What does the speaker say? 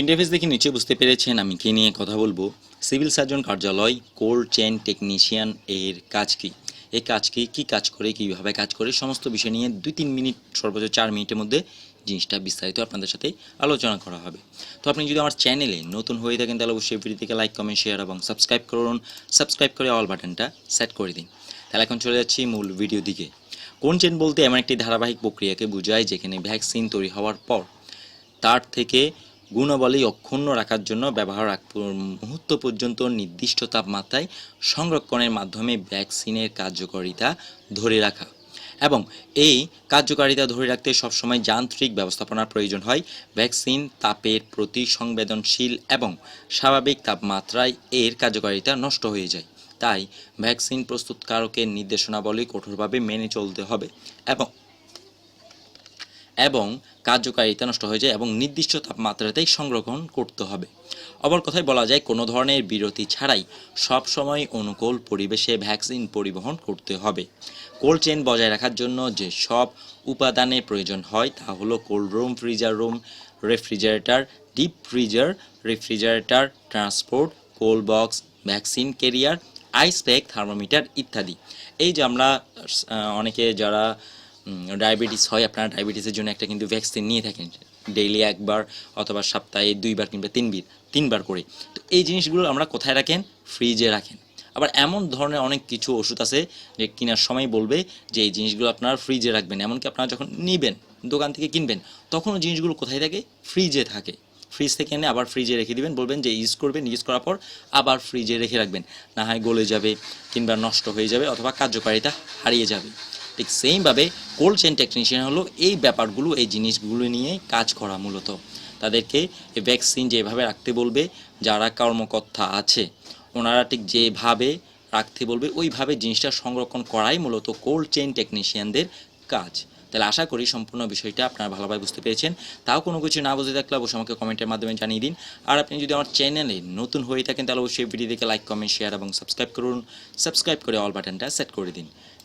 Interface দেখে নিচে বুঝতে পেরেছেন, আমি কে নিয়ে কথা বলব? সিভিল সার্জন কার্যালয় কোল্ড চেন টেকনিশিয়ান এর কাজ কি? এই কাজ কি, কী কাজ করে, কীভাবে কাজ করে, সমস্ত বিষয় নিয়ে দুই তিন মিনিট, সর্বোচ্চ চার মিনিটের মধ্যে জিনিসটা বিস্তারিত আপনাদের সাথে আলোচনা করা হবে। তো আপনি যদি আমার চ্যানেলে নতুন হয়ে থাকেন, তাহলে অবশ্যই ভিডিওটিকে লাইক কমেন্ট শেয়ার এবং সাবস্ক্রাইব করুন। সাবস্ক্রাইব করে অল বাটনটা সেট করে দিন। তাহলে এখন চলে যাচ্ছি মূল ভিডিও দিকে। কোন চেন বলতে এমন একটি ধারাবাহিক প্রক্রিয়াকে বোঝায়, যেখানে ভ্যাকসিন তৈরি হওয়ার পর তার থেকে গুণাবলী অক্ষুণ্ণ রাখার জন্য ব্যবহার মুহূর্ত পর্যন্ত নির্দিষ্ট তাপমাত্রায় সংরক্ষণের মাধ্যমে ভ্যাকসিনের কার্যকারিতা ধরে রাখা। এবং এই কার্যকারিতা ধরে রাখতে সবসময় যান্ত্রিক ব্যবস্থাপনার প্রয়োজন হয়। ভ্যাকসিন তাপের প্রতি সংবেদনশীল এবং স্বাভাবিক তাপমাত্রায় এর কার্যকারিতা নষ্ট হয়ে যায়। তাই ভ্যাকসিন প্রস্তুতকারকের নির্দেশনাবলী কঠোরভাবে মেনে চলতে হবে এবং এবং কার্যকারিতা নষ্ট হয়ে যায় এবং নির্দিষ্ট তাপমাত্রাতেই সংরক্ষণ করতে হবে। অপর কথায় বলা যায়, কোনো ধরনের বিরতি ছাড়াই সব সময় অনুকূল পরিবেশে ভ্যাকসিন পরিবহন করতে হবে। কোল্ড চেন বজায় রাখার জন্য যে সব উপাদানের প্রয়োজন হয় তা হলো cold room, freezer room, refrigerator, deep freezer, refrigerator, transport, cold box, vaccine carrier ice pack, thermometer ইত্যাদি। এই যে আমরা অনেকে যারা ডায়াবেটিস হয়, আপনারা ডায়াবেটিসের জন্য একটা কিন্তু ভ্যাকসিন নিয়ে থাকেন। ডেইলি একবার অথবা সপ্তাহে দুইবার কিংবা তিনবার তিনবার করে। তো এই জিনিসগুলো আমরা কোথায় রাখেন? ফ্রিজে রাখেন। আবার এমন ধরনের অনেক কিছু ওষুধ আছে যে কেনার সময় বলবে যে এই জিনিসগুলো আপনারা ফ্রিজে রাখবেন। এমনকি আপনারা যখন নেবেন, দোকান থেকে কিনবেন, তখনও জিনিসগুলো কোথায় থাকে? ফ্রিজে থাকে। ফ্রিজ থেকে এনে আবার ফ্রিজে রেখে দিবেন, বলবেন যে ইউজ করবেন ইউজ করার পর আবার ফ্রিজে রেখে রাখবেন। না হয় গলে যাবে কিংবা নষ্ট হয়ে যাবে অথবা কার্যকারিতা হারিয়ে যাবে। ঠিক সেইমভাবে কোল্ড চেন টেকনিশিয়ান হলো এই ব্যাপারগুলো, এই জিনিসগুলো নিয়ে কাজ করা মূলত। তাদেরকে এই ভ্যাকসিন যেভাবে রাখতে বলবে, যারা কর্মকর্তা আছে, ওনারা ঠিক যেভাবে রাখতে বলবে, ওইভাবে জিনিসটা সংরক্ষণ করাই মূলত কোল্ড চেন টেকনিশিয়ানদের কাজ। তাহলে আশা করি সম্পূর্ণ বিষয়টা আপনারা ভালোভাবে বুঝতে পেরেছেন। তাও কোনো কিছু না বুঝে থাকলে অবশ্যই আমাকে কমেন্টের মাধ্যমে জানিয়ে দিন। আর আপনি যদি আমার চ্যানেলে নতুন হয়ে থাকেন, তাহলে অবশ্যই ভিডিও দেখে লাইক কমেন্ট শেয়ার এবং সাবস্ক্রাইব করুন। সাবস্ক্রাইব করে অল বাটনটা সেট করে দিন।